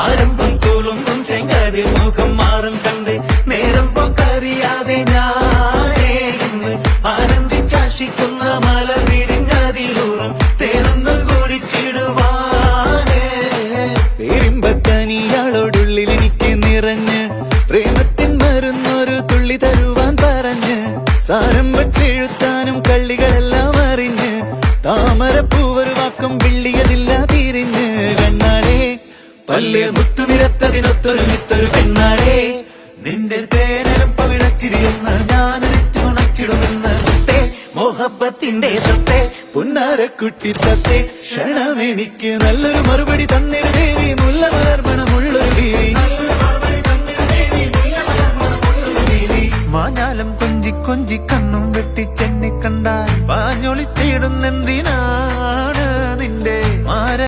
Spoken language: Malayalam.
ആരംഭം തോളും ചെങ്കാതെ മുഖം മാറും കണ്ട് നേരം പോക്കറിയാതെ ഞാനേ ഇന്ന് ആനന്ദിച്ചാശിക്കുന്ന മല വിരിഞ്ഞതിലൂറും തേനൊന്നു കുടിച്ചിടുവാനേ. പേരിമ്പക്കനിയാളോടുള്ളിൽ എനിക്ക് നിറഞ്ഞ് പ്രേമത്തിൻ മരുന്നൊരു തുള്ളി തരുവാൻ പറഞ്ഞ് സാരം വച്ചെഴുത്താനും കള്ളികളെല്ലാം പല്ല് മുത്തു നിരത്തതിനൊത്തൊരു മിത്തൊരു പെണ്ണാടേ നിന്റെ തേനലും പവിഴച്ചിരിയുന്ന ഞാനൊരിറ്റു ഉണച്ചിടുമെന്ന് മുത്തേ. മോഹബത്തിന്റെ സത്തേ പുന്നാരക്കുട്ടി തത്തെ. ക്ഷണമെനിക്ക് നല്ലൊരു മറുപടി തന്നിരു ദേവി. മുല്ല മലർമണമുള്ളൊരു ദേവി. മാഞ്ഞാലം കൊഞ്ചി കൊഞ്ചി കണ്ണും വെട്ടി ചെന്നി കണ്ടാൽ. പാഞ്ഞൊളിച്ചിടുന്നെന്തിനാ